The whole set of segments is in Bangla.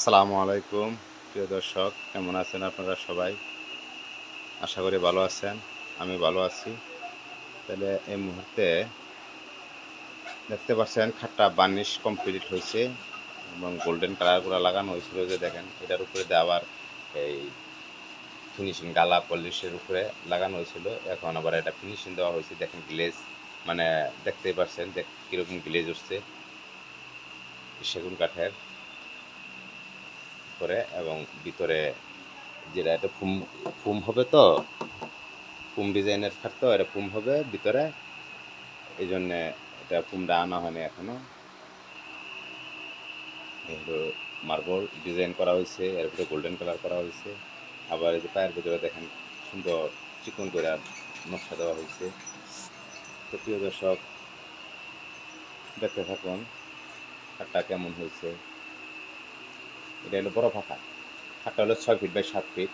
আসসালামু আলাইকুম, প্রিয় দর্শক, কেমন আছেন আপনারা সবাই? আশা করি ভালো আছেন, আমি ভালো আছি। তাহলে এই মুহূর্তে দেখতে পাচ্ছেন খাটটা বার্নিশ কমপ্লিট হয়েছে এবং গোল্ডেন কালারগুলো লাগানো হয়েছিল যে দেখেন, এটার উপরে দেওয়ার এই ফিনিশিং গালা পলিশের উপরে লাগানো হয়েছিল। এখন আবার এটা ফিনিশিং দেওয়া হয়েছে, দেখেন গ্লেজ মানে দেখতেই পাচ্ছেন দেখ কীরকম গ্লেজ উঠছে। সেগুন কাঠের। করে এবং ভিতরে যেটা এটা ফুম ফুম হবে তো? ফুম ডিজাইনের খাট তো, এটা ফুম হবে ভিতরে। এই জন্যে এটা ফুমটা আনা হয়নি এখনও। এগুলো মার্বল ডিজাইন করা হয়েছে, এর ভিতরে গোল্ডেন কালার করা হয়েছে। আবার এই যে পায়ের ভিতরে দেখেন সুন্দর চিকন করে নকশা দেওয়া হয়েছে। তো প্রিয় দর্শক, দেখতে থাকুন, খাটটা কেমন হয়েছে। এটা হলো বড় ফাঁকা। খাটটা হলো ছয় ফিট বাই সাত ফিট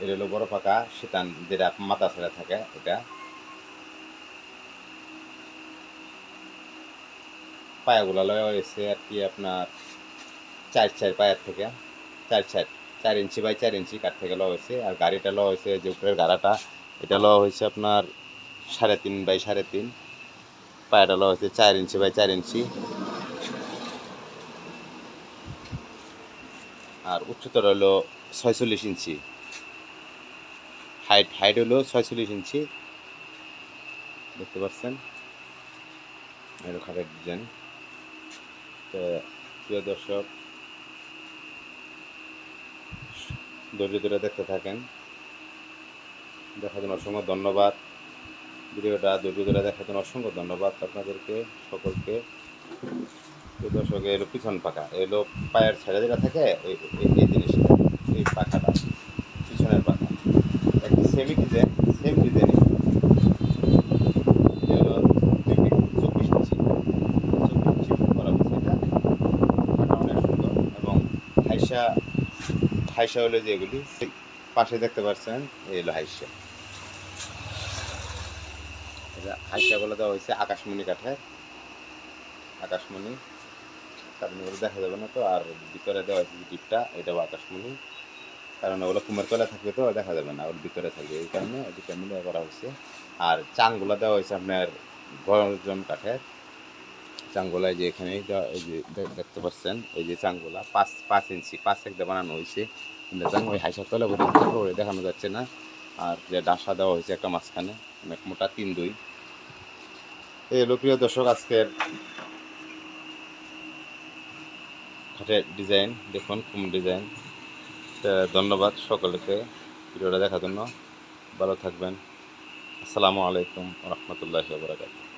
এটা হলো বড় ফাঁকা, শীতান যেটা মাথা ছেড়ে থাকে এটা। পায়াগুলো লওয়া হয়েছে আর কি আপনার চার চার পায়ের থেকে। চার চার চার ইঞ্চি বাই চার ইঞ্চি কাঠ থেকে লওয়া হয়েছে আর গাড়িটা লওয়া হয়েছে যে উপরের গাড়াটা, এটা লওয়া হয়েছে আপনার সাড়ে তিন বাই সাড়ে তিন। পায়াটা লওয়া হয়েছে চার ইঞ্চি বাই চার ইঞ্চি। আর উচ্চতর হলো ছয়চল্লিশ ইঞ্চি। হাইট হাইট হলো ছয়চল্লিশ ইঞ্চি। দেখতে পাচ্ছেন? এর খাটের ডিজাইন তো প্রিয় দর্শক, ধৈর্য ধরে দেখতে থাকেন। দেখার জন্য অসংখ্য ধন্যবাদ। ভিডিওটা ধৈর্য ধরে দেখার জন্য অসংখ্য ধন্যবাদ আপনাদেরকে, সকলকে। প্রিয় দর্শক এলো পিছন পাকা এলো পায়ের ছেড়ে যেটা থাকে এই- এই জিনিসটা, এই পাখাটা, পিছনের পাখা। একটি সেমি ডিজাইন সেম ডিজাইন হাইসা হাইসা হলো যেগুলি পাশে দেখতে পাচ্ছেন এই হলো হাইসা। হাইসাগুলো দেওয়া হয়েছে আকাশমণি কাঠের, আকাশমণি। কারণ ওগুলো দেখা যাবে না তো, আর ভিতরে দেওয়া হয়েছে যে টিপটা এটাও আকাশমণি কারণ ওগুলো কুমার কলা থাকবে তো দেখা যাবে না, ওর ভিতরে থাকবে। এই কারণে দুটা মিলে করা হয়েছে। আর চাংগুলো দেওয়া হয়েছে আপনার গরজন কাঠের চাংগুলায় যে এখানে দেখতে পাচ্ছেন, এই যে চাংগুলা পাঁচ পাঁচ ইঞ্চি, পাঁচ একটা বানানো হয়েছে। চাং ওই হাইসার তলে দেখানো যাচ্ছে না। আর যে ডাসা দেওয়া হয়েছে একটা মাঝখানে, অনেক মোটা তিন দুই। এই হলো প্রিয় দর্শক, আজকের খাটের ডিজাইন দেখুন কোন ডিজাইন ধন্যবাদ সকলকে ভিডিওটা দেখার জন্য। ভালো থাকবেন। আসসালামু আলাইকুম রহমতুল্লাহ বরাকাতুহ।